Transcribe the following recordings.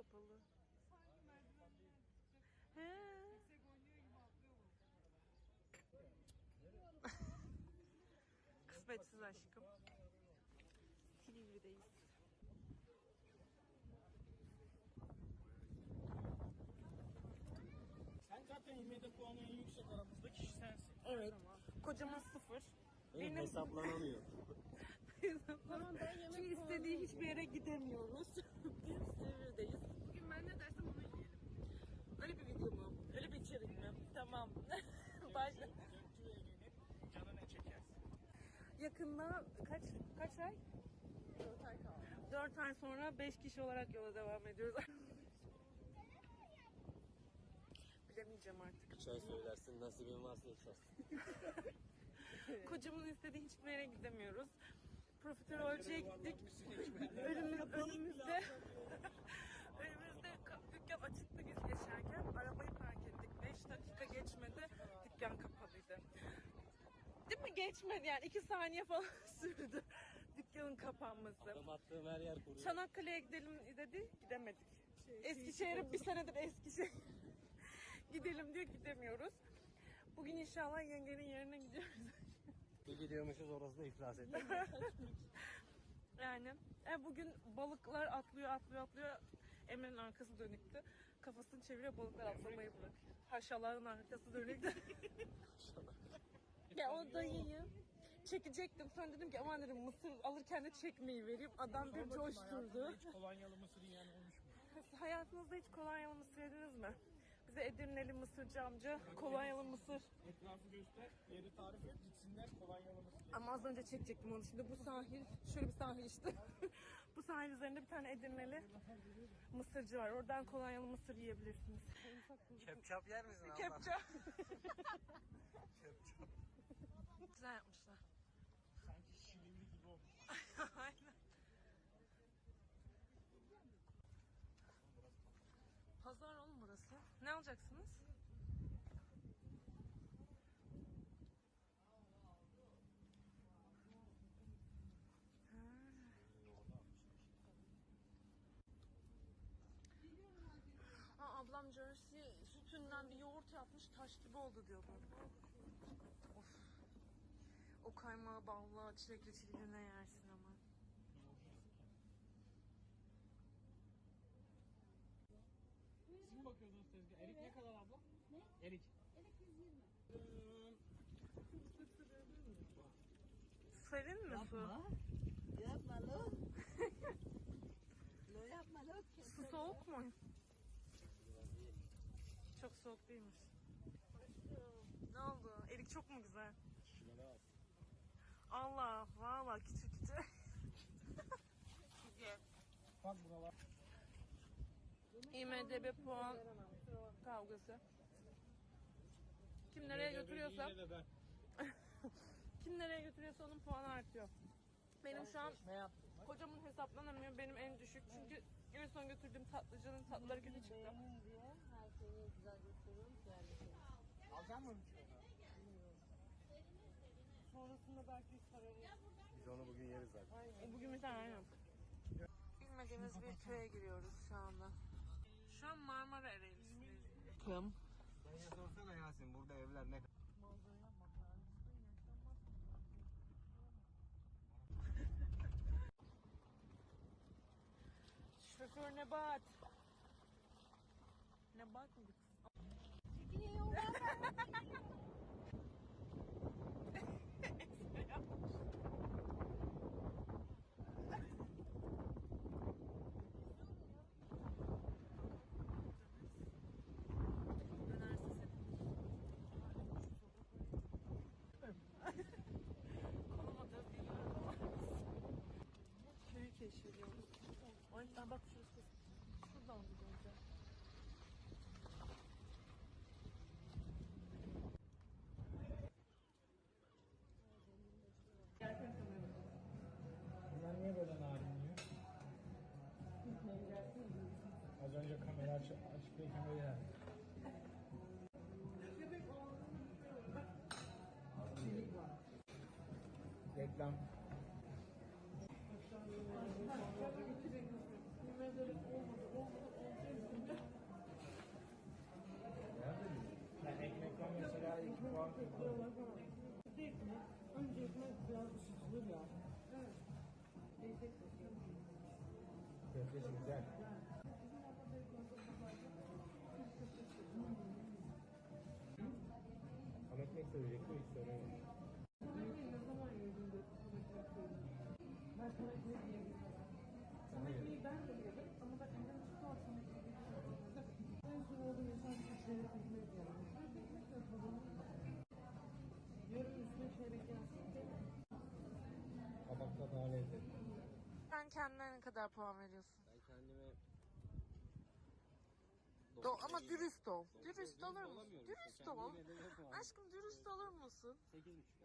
kapalı. Sanki merdivenler He. yüksek oynuyor gibi atlıyor bu. Kısmetsiz aşkım. Silivri'deyiz. Sen zaten 27 puanı en yüksek aramızda kişi sensin. Evet. Kocaman sıfır. Benim hesaplanamıyor. Çünkü istediği hiçbir yere gidemiyoruz. Silivri'deyiz. Bugün ben ne dersem onu yiyelim. Öyle bir video mu? Öyle bir içerik mi? Tamam. Başla. Canına çekersin. Yakında kaç kaç ay? 4 ay kaldı. 4 ay sonra 5 kişi olarak yola devam ediyoruz. Bilemeyeceğim artık. Çay söylersin nasibin varsa içersin. Kocamın istediği hiçbir yere gidemiyoruz. Profiterolcüye gittik. Önümüz, önümüzde ka- dükkan açıktı biz geçerken. Arabayı park ettik. 5 dakika geçmedi. Dükkan kapalıydı. Değil mi? Geçmedi yani. 2 saniye falan sürdü dükkanın kapanması. Adım attığım her yer kuruyor. Çanakkale'ye gidelim dedi. Gidemedik. Eskişehir'e bir senedir Eskişehir. gidelim diyor gidemiyoruz. Bugün inşallah yengenin yerine gidiyoruz. Bir gidiyormuşuz orası da iflas etti. Yani e, bugün balıklar atlıyor atlıyor atlıyor. Emre'nin arkası dönüktü. Kafasını çeviriyor balıklar atlamayı bırakıyor. Haşaların arkası dönüktü. Ya o dayıyı çekecektim. Sonra dedim ki aman dedim mısır alırken de çekmeyi vereyim. Adam bir coşturdu. Hiç kolonyalı mısır yiyen olmuş mu? Hayatınızda hiç kolonyalı mısır yediniz mi? Bize Edirneli mısırcı amca kolonyalı mısır. Etrafı göster, yeri tarif et, gitsinler kolonyalı mısır yiyin. Ama az önce çekecektim onu. Şimdi bu sahil, şöyle bir sahil işte. bu sahil üzerinde bir tane Edirneli mısırcı var. Oradan kolonyalı mısır yiyebilirsiniz. Kepçap yer misin abla? Kepçe. Güzel yapmışlar. Sanki şirinli gibi olmuş. Aynen. Pazar oğlum burası. Ne alacaksınız? Ha, ablam Jersey sütünden bir yoğurt yapmış taş gibi oldu diyordu. O kaymağı balla çilekli çilekli ne yersin ama. Siz mi bakıyordunuz tezgah? Erik ne kadar abla? Ne? Erik. Serin mi su? Yapma lo. lo yapma lo. Su soğuk mu? Çok soğuk değilmiş. Ne oldu? Erik çok mu güzel? Allah valla küçük küçük. Bak buralar. IMDB puan kavgası. Kim nereye götürüyorsa, kim nereye götürüyorsa onun puanı artıyor. Benim şu an kocamın hesaplanamıyor benim en düşük çünkü en son götürdüğüm tatlıcının tatlıları kötü çıktı. diye her şeyi güzel götürüyorum. Güzel Alacak şey? Sonrasında belki sararım. Biz onu bugün yeriz zaten. Bugün bir tane aynen. Bilmediğimiz bir köye giriyoruz şu anda. Şu an Marmara Ereğlisi'ndeyiz. Kım. Sen sorsana Yasin burada evler ne Şoför Nebat. Nebat mıydı kız? Dönerse aç, açıklayken öyle yani. Reklam. Yani ekmekten mesela iki puan. Ekmek, önce ekmek biraz ısıtılır ya. Evet. Köftesi güzel. Üstüne çeyrek yersin. Kabakta. Sen kendine ne kadar puan veriyorsun? Ben kendime... Do ama dürüst ol. Dürüst olur musun? Dürüst ol. Aşkım dürüst olur musun? Sekiz buçuk.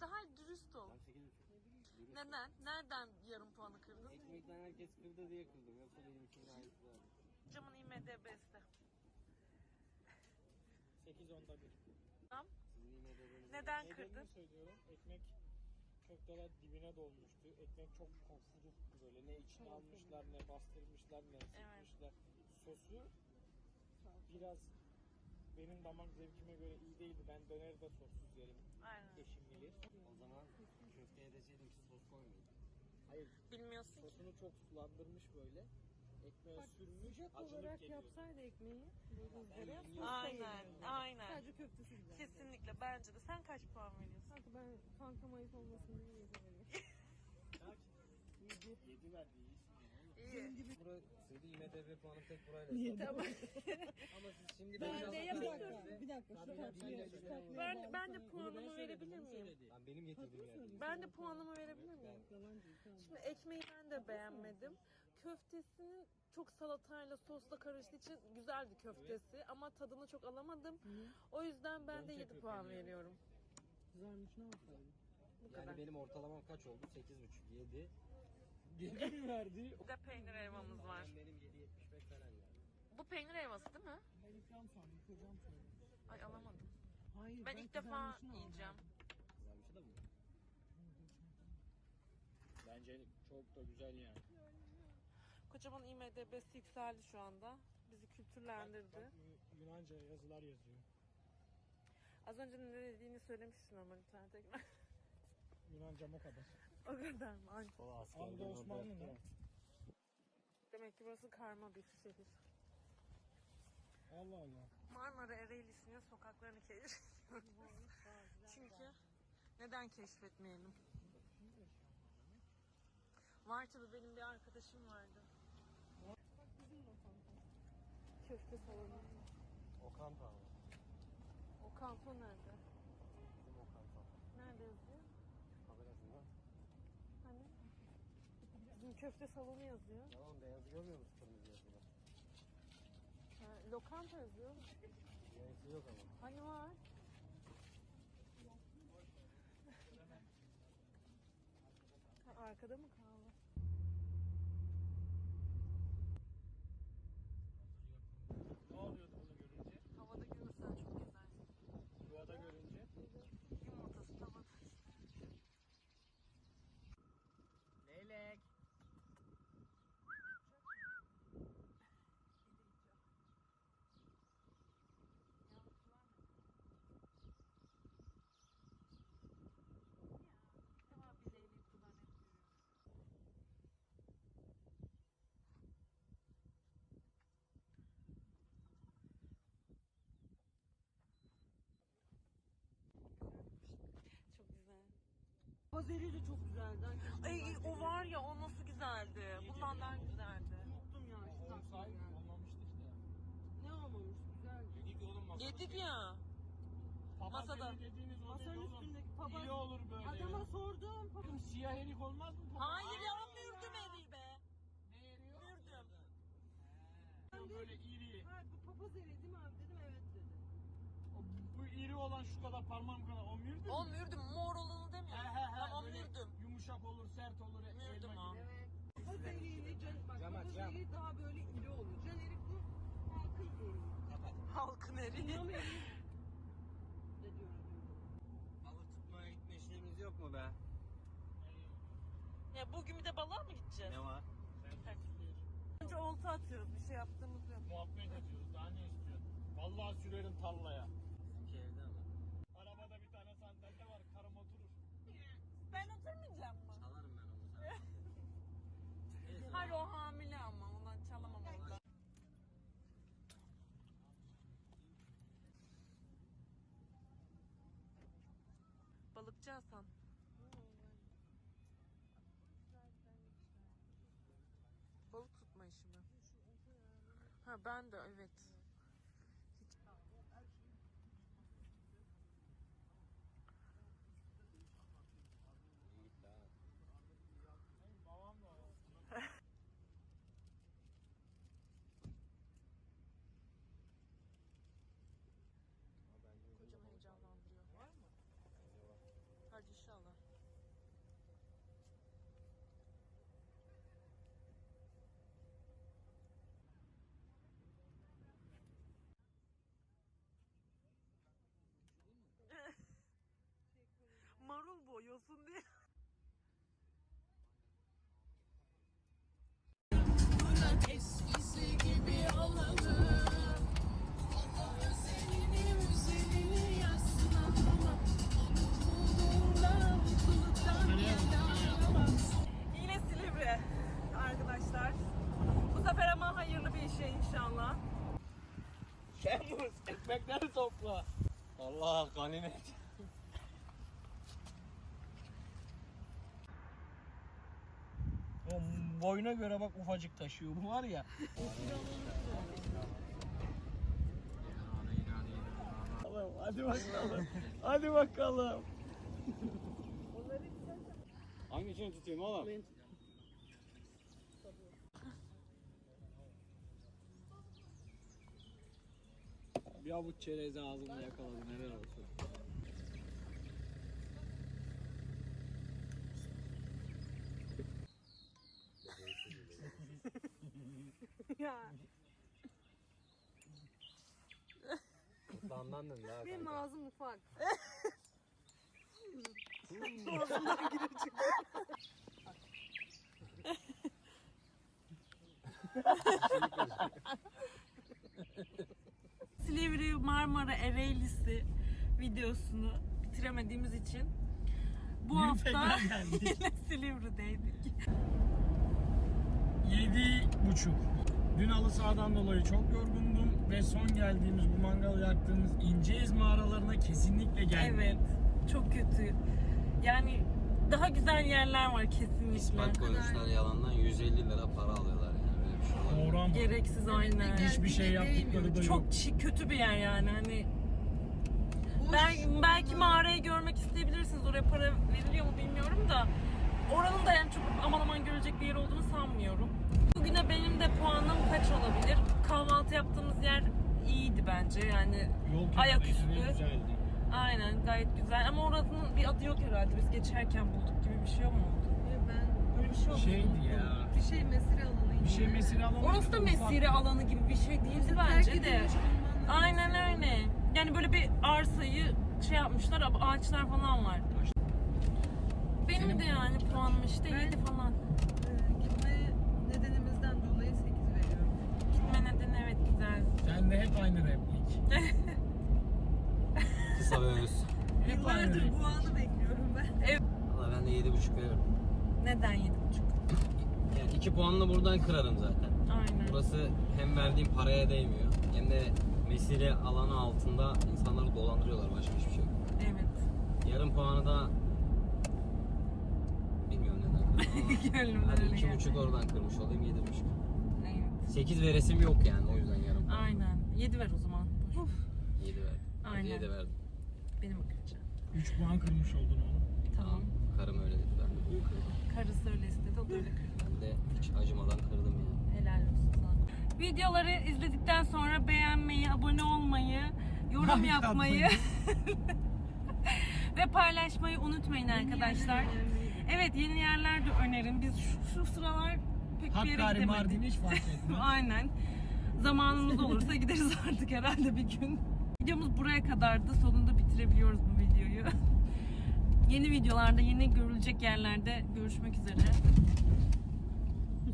Sahil dürüst ol. Neden? Nereden yarım puanı kırdın? Ekmekten herkes kırdı diye kırdım. Yoksa benim için gayet güzel. Camın IMDB'si. 8 onda 1. Tamam. Sizin Neden Nedenini kırdın? söylüyorum. Ekmek köfteler dibine dolmuştu. Ekmek çok pofuduktu böyle. Ne içine almışlar, ne bastırmışlar, ne sıkmışlar. Sosu biraz benim damak zevkime göre iyi değildi. Ben döneri de sossuz yerim. Aynen. Eşim bilir. O zaman köfteye deseydim ki sos koymayın. Hayır, Bilmiyorsun ki. sosunu çok sulandırmış böyle. Ekmeğe sürmüş, Sıcak acılık olarak geliyor. yapsaydı ekmeği. Böyle Aynen. Aynen. Sadece köftesi güzel. Kesinlikle bence de. Sen kaç puan veriyorsun? Kanka ben kankam ayıp olmasın diye yedim. Kaç? 7 verdi iyisin. İyi. Burasıydı IMDB puanı tek burayla. Tamam. Ama siz şimdi Ben de yapıyorum. Bir dakika şu tartışmaya Ben, ben de puanımı verebilir miyim? Lan benim getirdiğim yer. Ben de puanımı verebilir miyim? Şimdi ekmeği ben de beğenmedim. Köftesinin çok salatayla sosla karıştığı için güzeldi köftesi ama tadını çok alamadım. O yüzden ben de 7 puan veriyorum. Güzelmiş ne yapalım? Bu kadar. Yani benim ortalamam kaç oldu? 8,5, 7. 7 mi verdi? Bir de peynir elmamız var. Benim 7,75 falan yani. Bu peynir elması değil mi? Ben ikram sandım, kocam sandım. Ay alamadım. Hayır, Ben ilk defa kızarmışını aldım. yiyeceğim. Kızarmışı da mı? Bence çok da güzel yani. Kocaman IMDB'si yükseldi şu anda. Bizi kültürlendirdi. Bak, Yunanca yazılar yazıyor. Az önce ne dediğini söylemiştin ama lütfen tekrar. Yunancam o kadar. O kadar mı? Ay, O Anadolu Osmanlı ne? Demek ki burası karma bir şehir. Allah Allah. Marmara Ereğlisi'nin sokaklarını keşfediyoruz. Çünkü neden keşfetmeyelim? Var tabii benim bir arkadaşım vardı. Köfte salonu. Okan Tağı. O kanto nerede? Bizim Okan Tağı. Nerede yazıyor? Kamerasında. Hani? Bizim köfte salonu yazıyor. Tamam beyaz görmüyor musun kırmızı yazılı? Ha, lokanta yazıyor. Yenisi yok ama. Hani var? Ha, arkada mı kaldı? Pazeri de çok güzeldi. Ay o var ya o nasıl güzeldi. Bundan daha güzeldi. Unuttum ya şu Oğlum tatlı sahip yani. olmamıştı işte. Ne olmamış güzeldi. Yedik oğlum masada. Yedik ya. Papaz masada. erik dediğiniz o Masanın oğlum. üstündeki papaz. İri olur böyle. Adama sordum. Oğlum siyah erik olmaz mı? papaz? Hayır ya mürdüm eriği be. Ne eriyor? Mürdüm. Böyle iri. Ha bu papaz eri değil mi abi dedim dedi. Bu iri olan şu kadar parmağım kadar. O mürdüm. O mürdüm mor olanı demiyor. He he he. Tamam böyle mürdüm. Yumuşak olur, sert olur. Mürdüm elma o. gibi. Evet. Papaz eriyle can, bak Cam aç, papaz cam. eri daha böyle iri olur. Can erik bu halkın eriği. Halkın eriği. İnam eriği de diyoruz. Balık tutmaya gitme işlemimiz yok mu be? Ya bugün bir de balığa mı gideceğiz? Ne var? Sen. Önce olta atıyoruz. Bir şey yaptığımız yok. Muhabbet ediyoruz. Daha ne istiyorsun? Vallahi sürerim tarlaya. Hayır o hamile ama ondan çalamamalı. Balıkçı Hasan. Balık tutma işi mi? Ha ben de evet. Boyuyorsun diye. Yine Silivri arkadaşlar. Bu sefer ama hayırlı bir işe inşallah. Şemus ekmekleri topla. Allah ganimet. O boyuna göre bak ufacık taşıyor bu var ya. Hadi bakalım. Hadi bakalım. Hangisini tutayım oğlum? Bir avuç çerezi ağzımda yakaladım helal olsun. Ya Damlandın daha Benim ağzım ufak. Silivri Marmara Ereğlisi videosunu bitiremediğimiz için bu hafta yine Silivri'deydik. Yedi buçuk. Dün halı sahadan dolayı çok yorgundum ve son geldiğimiz bu mangalı yaktığımız İnceyiz mağaralarına kesinlikle gelmeyin. Evet. Çok kötü. Yani daha güzel yerler var kesinlikle. İspat koymuşlar yalandan 150 lira para alıyorlar yani böyle bir şey olabilir. Doğru ama Gereksiz aynen. hiçbir şey yaptıkları da yok. Çok çi- kötü bir yer yani hani belki, belki mağarayı görmek isteyebilirsiniz oraya para veriliyor mu bilmiyorum da oranın da yani çok aman aman görecek bir yer olduğunu sanmıyorum. Bugüne benim de puanım kaç olabilir? Kahvaltı yaptığımız yer iyiydi bence yani Yol ayaküstü. aynen gayet güzel ama oranın bir adı yok herhalde biz geçerken bulduk gibi bir şey mi oldu? Ya ben Öyle bir şey oldu. Şeydi ya. bir şey mesire alanıydı. Bir şey mesire alanı. Orası da mesire alanı gibi bir şey değildi bence de. Aynen öyle. Yani böyle bir arsayı şey yapmışlar, ağaçlar falan var. Benim de yani puanım işte Ben- 7 falan. Gitme nedenimizden dolayı 8 veriyorum. Gitme nedeni evet güzel. Sen de hep aynı replik. Kısa ve öz. Yıllardır bu anı bekliyorum ben. Valla ben de 7,5 veririm. Neden 7,5? Yani 2 puanla buradan kırarım zaten. Aynen. Burası hem verdiğim paraya değmiyor hem de mesire alanı altında insanları dolandırıyorlar başka hiçbir şey yok. Evet. Yarım puanı da bilmiyorum neden kırdım ama Gönlümden hadi öyle iki geldi. buçuk oradan kırmış olayım yedi buçuk. Evet. Sekiz veresim yok yani o yüzden yarım. Aynen. 7 ver o zaman. Boş. Yedi verdim. Aynen. Yedi verdim. Benim akıllıca. 3 puan kırmış oldun oğlum. Tamam. Karım öyle dedi ben de kırdım. Karısı öyle istedi, o da öyle kırdı. Ben de hiç acımadan kırdım yani. Helal olsun sana. Videoları izledikten sonra beğenmeyi, abone olmayı, yorum Like yapmayı ve paylaşmayı unutmayın arkadaşlar. Evet yeni yerler de önerin. Biz şu, şu sıralar pek bir yere Hakkari gidemedik. Mardin hiç fark etmez. Aynen. Zamanımız olursa gideriz artık herhalde bir gün. Videomuz buraya kadardı. Sonunda bitirebiliyoruz bu videoyu. yeni videolarda, yeni görülecek yerlerde görüşmek üzere.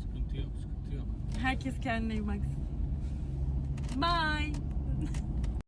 sıkıntı yok, sıkıntı yok. Herkes kendine iyi baksın. Bye.